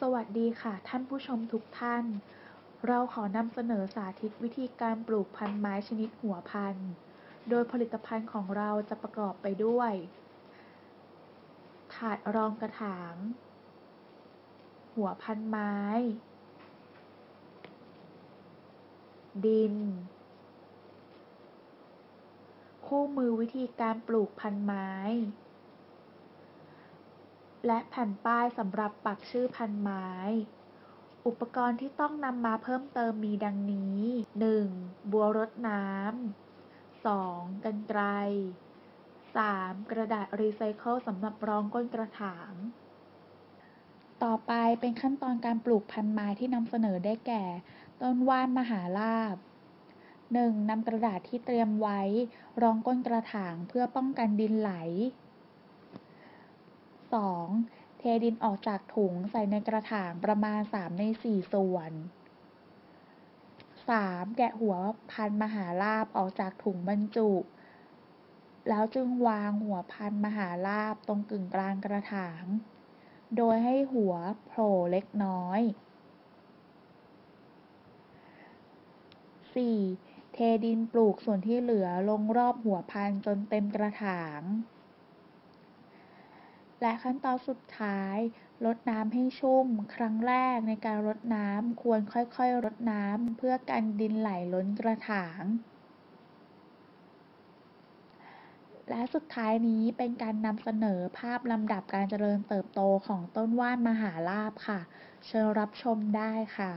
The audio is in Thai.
สวัสดีค่ะท่านผู้ชมทุกท่าน เราขอนำเสนอสาธิตวิธีการปลูกพันธุ์ไม้ชนิดหัวพันธุ์ โดยผลิตภัณฑ์ของเราจะประกอบไปด้วย ถาดรองกระถาง หัวพันธุ์ไม้ ดิน คู่มือวิธีการปลูกพันธุ์ไม้ และแผ่นป้ายสำหรับปักชื่อพันไม้ อุปกรณ์ที่ต้องนำมาเพิ่มเติมมีดังนี้ 1. บัวรดน้ำ 2. กรรไกร 3. กระดาษรีไซเคิลสำหรับรองก้นกระถาง ต่อไปเป็นขั้นตอนการปลูกพันไม้ที่นำเสนอได้แก่ ต้นว่านมหาลาภ 1. นำกระดาษที่เตรียมไว้ รองก้นกระถางเพื่อป้องกันดินไหล 2. เทดินออกจากถุงใส่ในกระถางประมาณ 3 ใน 4 ส่วน 3. แกะหัวพันมหาลาภออกจากถุงบรรจุ แล้วจึงวางหัวพันมหาลาภตรงกึ่งกลางกระถาง โดยให้หัวโผล่เล็กน้อย 4. เทดินปลูกส่วนที่เหลือลงรอบหัวพันจนเต็มกระถาง และขั้นตอนสุดท้ายรดน้ำให้ชุ่ม ครั้งแรกในการรดน้ำควรค่อยๆรดน้ำเพื่อกันดินไหลล้นกระถาง และสุดท้ายนี้เป็นการนำเสนอภาพลำดับการเจริญเติบโตของต้นว่านมหาลาภค่ะ เชิญรับชมได้ค่ะ